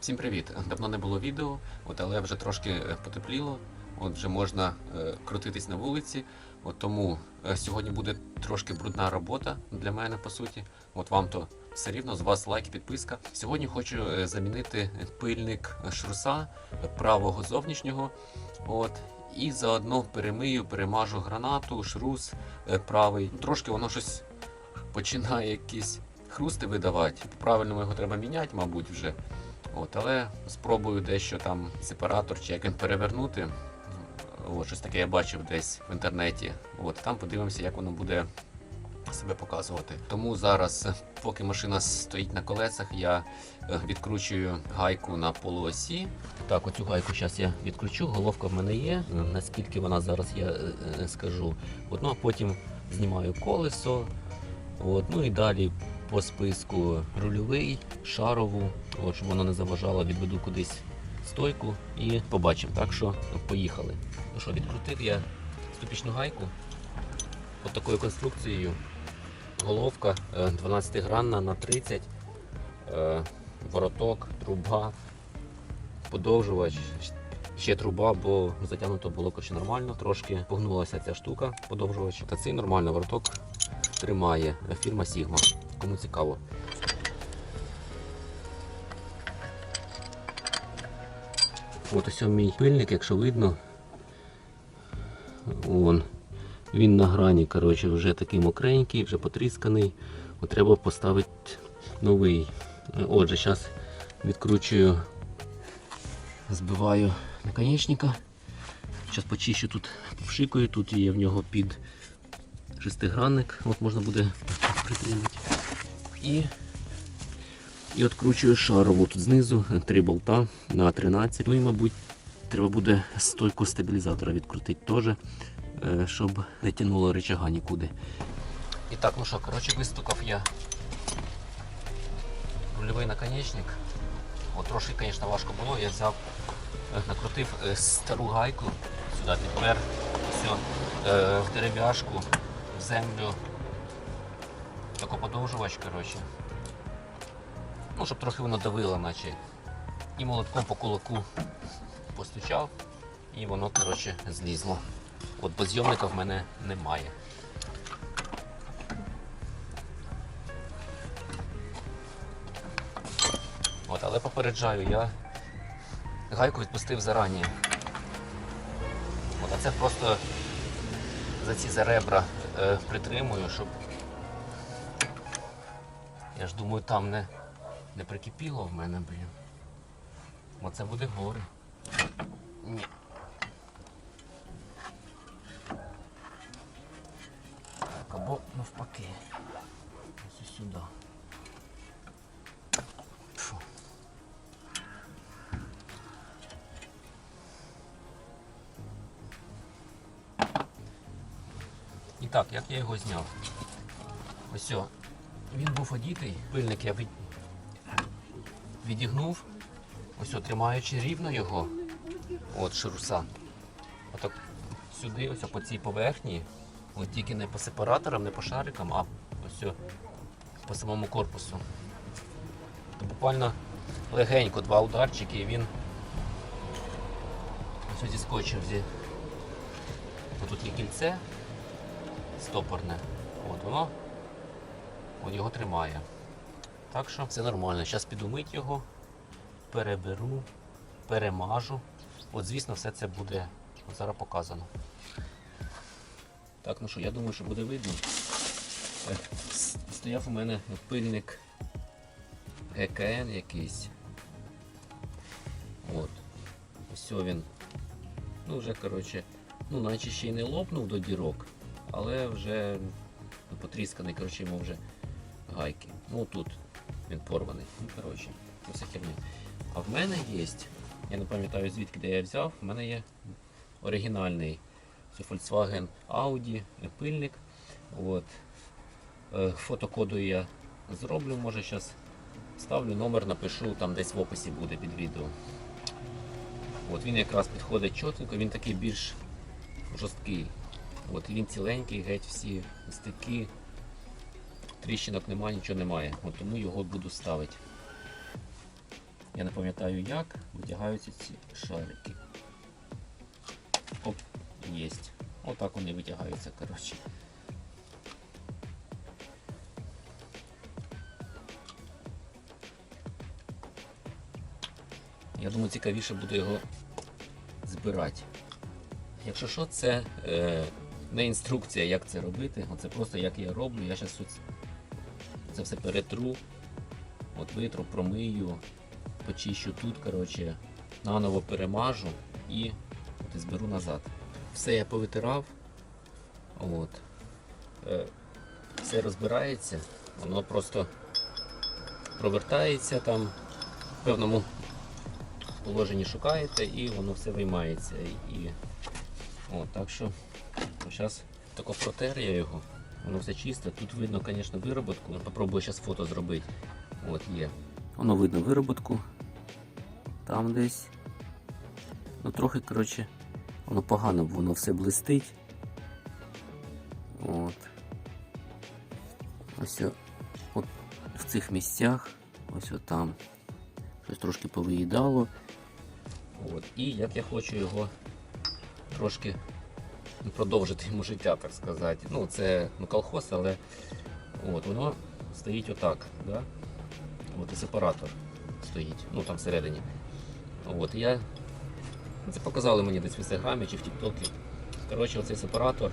Всім привіт! Давно не було відео, от, але вже трошки е, потепліло. От вже можна е, крутитись на вулиці. От тому е, сьогодні буде трошки брудна робота для мене, по суті. От вам то все рівно з вас лайк, підписка. Сьогодні хочу е, замінити пильник шруса правого зовнішнього. От, і заодно перемию, перемажу гранату, шрус е, правий. Трошки воно щось починає якісь хрусти видавати. Правильно його треба міняти, мабуть, вже. От, але спробую дещо там сепаратор чи як він перевернути. От, щось таке я бачив десь в інтернеті. От, там подивимося, як воно буде себе показувати. Тому зараз, поки машина стоїть на колесах, я е, відкручую гайку на полуосі. Так, оцю гайку зараз я відкручу, головка в мене є. Наскільки вона зараз я е, е, скажу. От, ну, а потім знімаю колесо. От, ну і далі по списку рульовий, шарову, от, щоб воно не заважало, відведу кудись стойку і побачимо. Так що поїхали. Ну що, відкрутив я ступічну гайку от такою конструкцією. Головка 12-гранна на 30, е, вороток, труба, подовжувач, ще труба, бо затягнуто було коротше, нормально, трошки погнулася ця штука, подовжувач. Та цей нормально вороток тримає фірма Sigma. Кому цікаво. От ось мій пильник, якщо видно. Вон. Він на грані, коротше, вже такий мокренький, вже потрісканий. От треба поставити новий. Отже, зараз відкручую, збиваю наконечника. Зараз почищу тут, повшикую, тут є в нього під шестигранник, от можна буде притримати. І, і відкручую шарову тут знизу, три болта на 13. Ну і, мабуть, треба буде стойку стабілізатора відкрутити теж, е, щоб не тянуло рычага нікуди. І так, ну що, коротше, вистукав я рульовий наконечник. От трошки, звісно, важко було. Я взяв, е, накрутив е, стару гайку, сюди підпер, все, в дерев'яшку, в землю. Тако подовжувач, коротше. Ну, щоб трохи воно давило, наче. І молотком по кулаку постучав, і воно, коротше, злізло. От бо зйомника в мене немає. От, але попереджаю, я гайку відпустив зарані. От, а це просто за ці за ребра е, притримую, щоб я ж думаю, там не, не прикипіло в мене, блін. Оце буде горе. Ні. Так, або навпаки. Ось сюди. І так, як я його зняв? Ось він був одітий, пильник я від... відігнув, ось тримаючи рівно його, от шируса. Отак сюди, ось по цій поверхні, от тільки не по сепараторам, не по шарикам, а ось по самому корпусу. То буквально легенько два ударчики і він ось зіскочив зі. Тут є кільце стопорне. От воно От його тримає. Так що все нормально. Зараз піду мить його, переберу, перемажу. От звісно, все це буде от зараз показано. Так, ну що, я думаю, що буде видно. Е, Стояв у мене пильник ГКН якийсь. От. Ось він. Ну вже, коротше, ну наче ще й не лопнув до дірок, але вже ну, потрісканий, коротше, йому вже гайки. Ну тут він порваний. Ну, коротше, це херня. А в мене є, я не пам'ятаю звідки де я взяв, в мене є оригінальний це Volkswagen Audi пильник. От. Е, Фотокоду я зроблю, може зараз ставлю номер, напишу, там десь в описі буде під відео. От він якраз підходить чотенько, він такий більш жорсткий. От він ціленький, геть всі стики, тріщинок немає, нічого немає. От тому його буду ставити. я не пам'ятаю як, витягаються ці шарики. Оп, єсть. Отак вони витягаються, коротше. Я думаю, цікавіше буде його збирати. Якщо що, це е, не інструкція, як це робити, оце просто як я роблю. Я зараз це все перетру, от витру, промию, почищу тут, коротше, наново перемажу і от, зберу назад. Все я повитирав. От. Е, все розбирається, воно просто провертається там в певному положенні шукаєте і воно все виймається. І, от, так що зараз тако протер я його, воно все чисте. Тут видно, звісно, вироботку. Попробую зараз фото зробити. От є. Воно видно вироботку. Там десь. Ну трохи, коротше, воно погано, бо воно все блистить. От. Ось от в цих місцях, ось там. Щось трошки повиїдало. От. І як я хочу його трошки продовжити йому життя, так сказати. Ну, це ну, колхоз, але от, воно стоїть отак. Да? От і сепаратор стоїть, ну там всередині. От, я... Це показали мені десь в інстаграмі чи в Тіктокі. Коротше, оцей сепаратор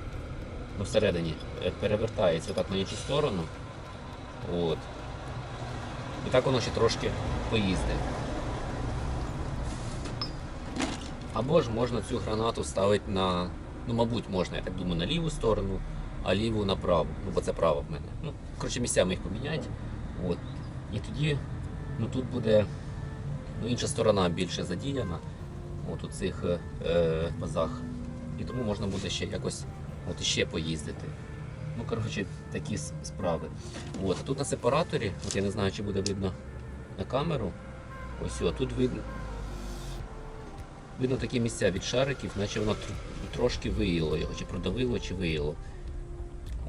ну, всередині е, перевертається отак на іншу сторону. От. І так воно ще трошки поїздить. Або ж можна цю гранату ставити на, ну, мабуть, можна, я так думаю, на ліву сторону, а ліву на праву. Ну, бо це право в мене. Ну, коротше, місцями їх поміняти. От. І тоді ну, тут буде ну, інша сторона більше задіяна от у цих е, пазах. І тому можна буде ще якось от іще поїздити. Ну, коротше, такі справи. От. Тут на сепараторі, от я не знаю, чи буде видно на камеру. Ось о, тут видно. Видно такі місця від шариків, наче воно тр- трошки виїло його, чи продавило, чи виїло.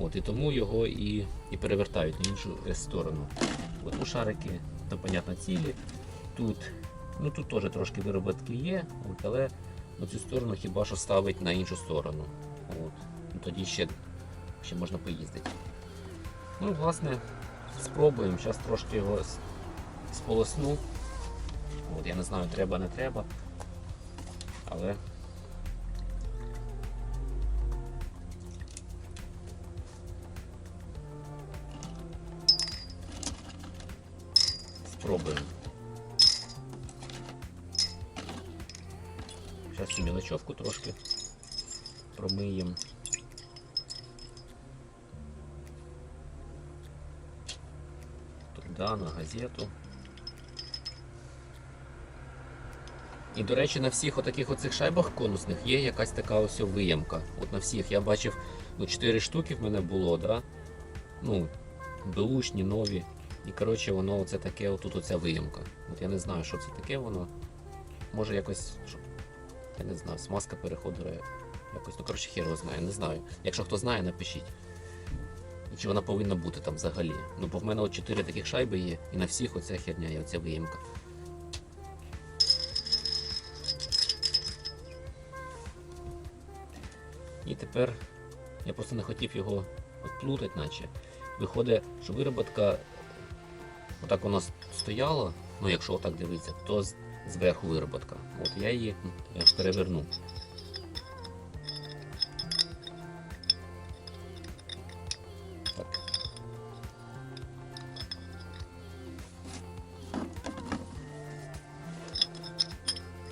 От, і тому його і, і перевертають на іншу сторону. От, ну, шарики, то, понятно, цілі. Тут, ну, тут теж трошки вироботки є, от, але на цю сторону хіба що ставить на іншу сторону. От. Ну, тоді ще, ще можна поїздити. Ну, власне, спробуємо. Зараз трошки його сполосну. От, я не знаю, треба, не треба. Але спробуємо. Зараз цю мілочовку трошки промиємо. Туди, на газету. І, до речі, на всіх отаких оцих шайбах конусних є якась така ось виємка. От на всіх я бачив, ну, 4 штуки в мене було, да? ну, беушні, нові. І коротше воно оце таке, отут оця виємка. От я не знаю, що це таке воно. Може якось, що, я не знаю, смазка переходила якось. Ну, коротше, хер його знає, не знаю. Якщо хто знає, напишіть. Чи вона повинна бути там взагалі. Ну, бо в мене от 4 таких шайби є, і на всіх оця херня є, оця виємка. І тепер я просто не хотів його плутати, наче. Виходить, що вироботка отак воно стояло, ну якщо отак дивитися, то зверху вироботка. От я її е, переверну.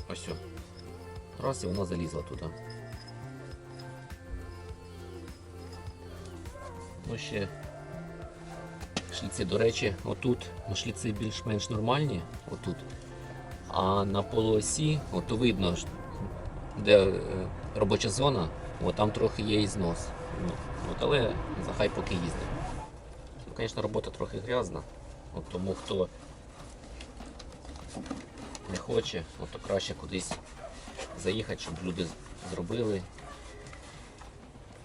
Ось. Раз і воно залізло туди. Ще шліці, до речі, отут ну, шліці більш-менш нормальні, отут. А на полуосі, от видно, де е, робоча зона, от там трохи є і знос. Ну, от, але захай поки їздить. Ну, звісно, робота трохи грязна, от тому хто не хоче, то краще кудись заїхати, щоб люди зробили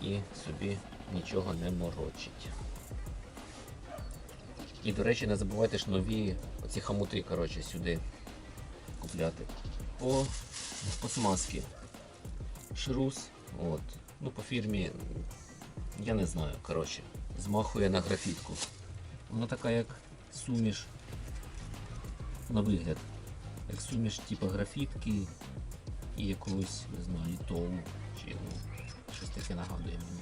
і собі нічого не морочить. І, до речі, не забувайте ж нові оці хамути коротше, сюди купляти. По, по смазки. Шрус. От. Ну, по фірмі, я не знаю, коротше, змахує на графітку. Вона така як суміш на вигляд. Як суміш типу графітки і якогось, не знаю, літову чи ну, щось таке нагадує мені.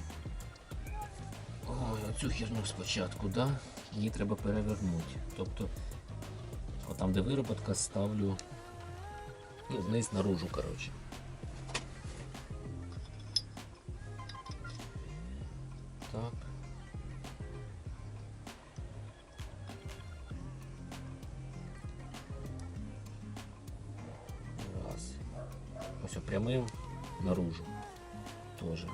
Ой, оцю херню спочатку, да? Її треба перевернути. Тобто, отам, де вироботка, ставлю ну, вниз наружу, коротше. Так. Раз. Ось прямим наружу. Тоже.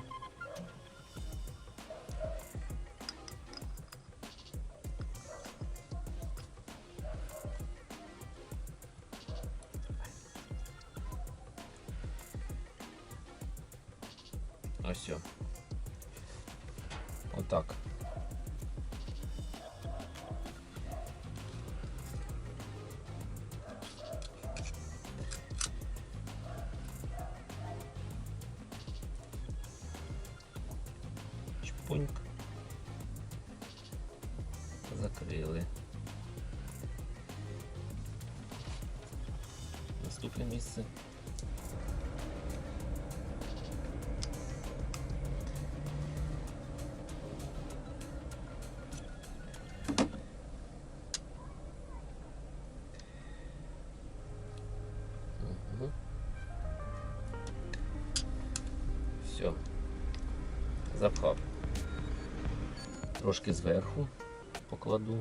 Ось. Отак. Трошки зверху покладу.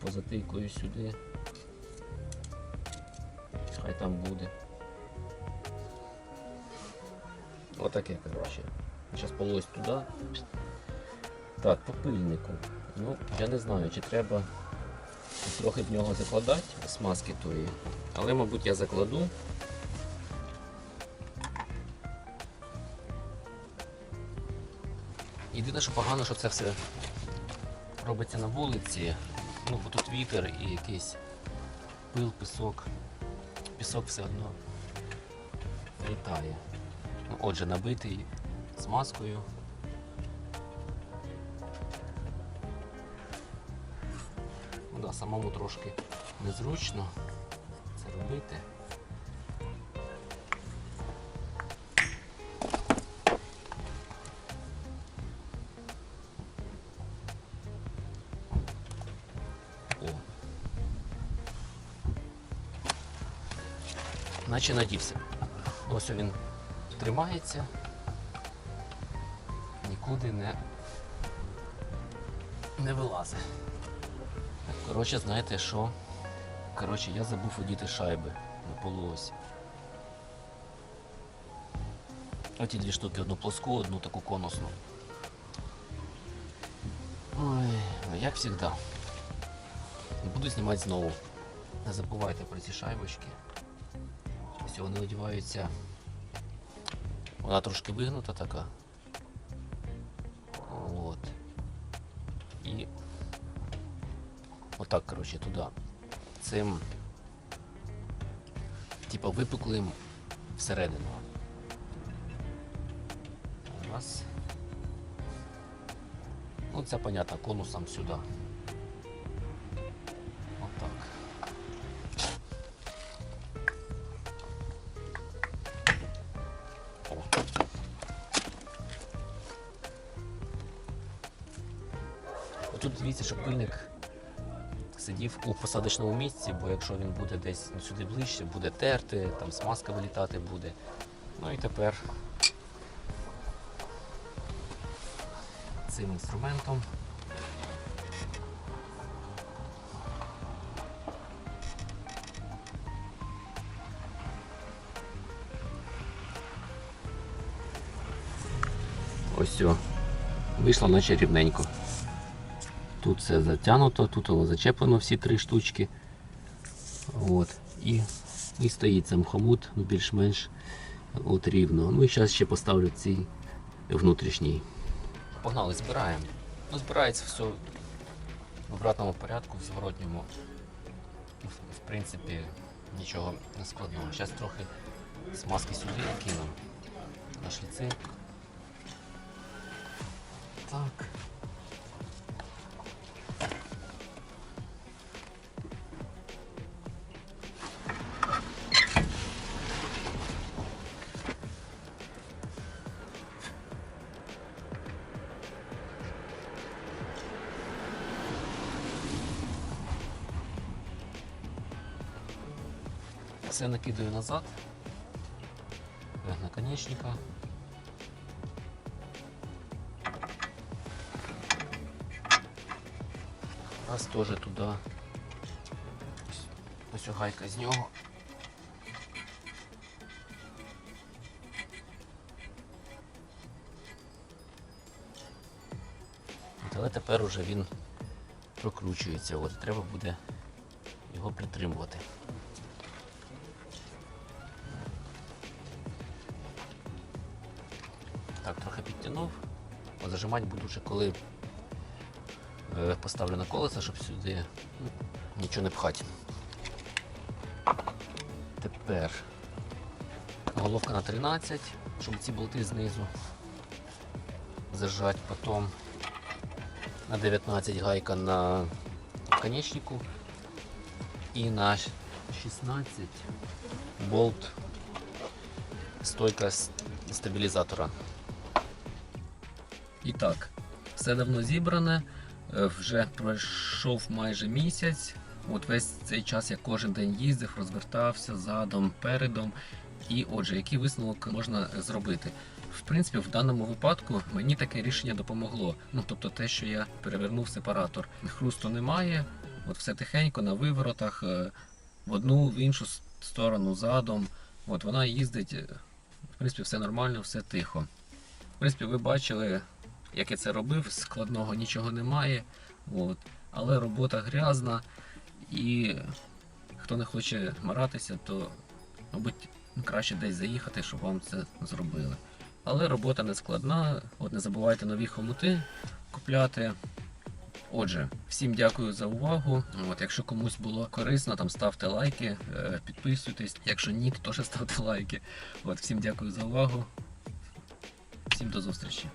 Позатикую сюди. Хай там буде. Отаке, коротше. Зараз полось туди. Так, по пильнику. Ну, я не знаю, чи треба трохи в нього закладати смазки тої. Але, мабуть, я закладу. Єдине, що погано, що це все робиться на вулиці. Ну, бо тут вітер і якийсь пил, пісок. Пісок все одно літає. Ну, отже, набитий смазкою. Ну, да, самому трошки незручно це робити. Наче надівся. Ось він тримається, нікуди не, не вилазить. Коротше, знаєте що? Коротше, я забув одіти шайби на полуосі. Оті дві штуки, одну плоску, одну таку конусну. Ой, ну, як завжди. Буду знімати знову. Не забувайте про ці шайбочки. Ось вони одіваються. Вона трошки вигнута така. От. І отак, коротше, туди. Цим типа випуклим всередину. Раз. Ну, це понятно, конусом сюди. Сидів у посадочному місці, бо якщо він буде десь ну, сюди ближче, буде терти, там смазка вилітати буде. Ну і тепер цим інструментом Ось все. Вийшло наче рівненько. Тут все затягнуто, тут воно зачеплено всі три штучки. От. І, і стоїть сам хомут ну, більш-менш рівно. Ну і зараз ще поставлю цей внутрішній. Погнали, збираємо. Ну, збирається все в обратному порядку, в зворотньому. В В принципі, нічого не складного. Зараз трохи смазки сюди кину на шліци. Так. Все накидаю назад. Э, Наконечника. Раз теж туди. Ось- гайка з нього. Але тепер уже він прокручується. От, треба буде його притримувати. Так, трохи підтягнув. От Зажимати буду вже коли е, поставлю на колеса, щоб сюди ну, нічого не пхати. Тепер головка на 13, щоб ці болти знизу зажать. Потім на 19 гайка на конечнику і на 16 болт стойка стабілізатора. І так, все давно зібране, е, вже пройшов майже місяць. От весь цей час я кожен день їздив, розвертався задом, передом. І отже, який висновок можна зробити? В принципі, в даному випадку мені таке рішення допомогло. Ну тобто те, що я перевернув сепаратор. Хрусту немає, от все тихенько на виворотах, е, в одну, в іншу сторону задом. От вона їздить, е, в принципі, все нормально, все тихо. В принципі, ви бачили, як я це робив, складного нічого немає. От. Але робота грязна і хто не хоче маратися, то, мабуть, краще десь заїхати, щоб вам це зробили. Але робота не складна. От не забувайте нові хомути купляти. Отже, всім дякую за увагу. От, якщо комусь було корисно, там ставте лайки, е, підписуйтесь. Якщо ні, то теж ставте лайки. От, всім дякую за увагу. Всім до зустрічі.